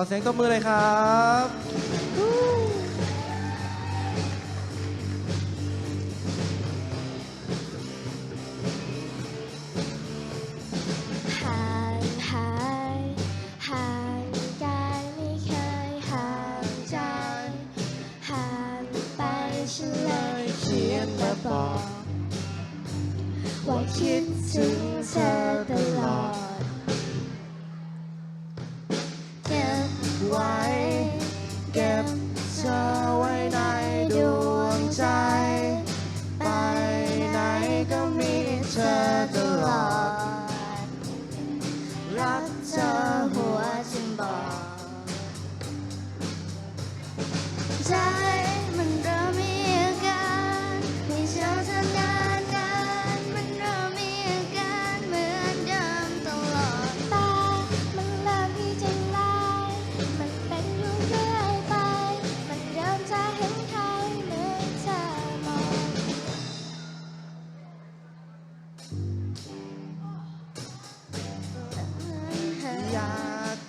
อเสียงตบมือเลยครับห่างหายห่างกายไม่เคยห่างใจห่างไปฉันเลยเขียนมาบอก ว่าคิดถึงเธอตลอด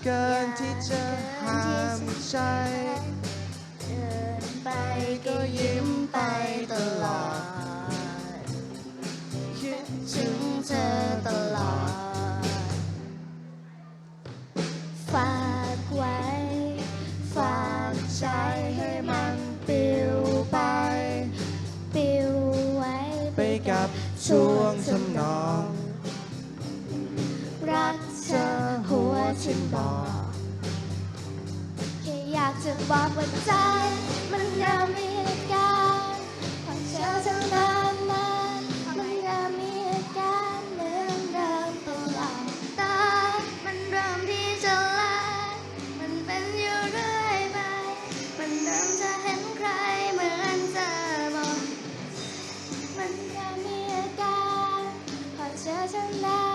เกินที่จะห้ามใจ เดินไปก็ยิ้มไปตลอด คิดถึงเธอตลอด ฝากไว้ ฝากใจให้มันปิวไป ปิวไว้ไปกับช่วงทำ ฉันบอกแค่อยากจะบอกว่าใจ มันยังมีอาการของเธอทั้งนั้นมันมันยังมีอาการเหมือนเดิมตลอดตามันเริ่มที่จะลายมันเป็นอยู่เรื่อยไปมันเริ่มจะเห็นใครเหมือนเธอบอกมันยังมีอาการของเธอทั้งนั้น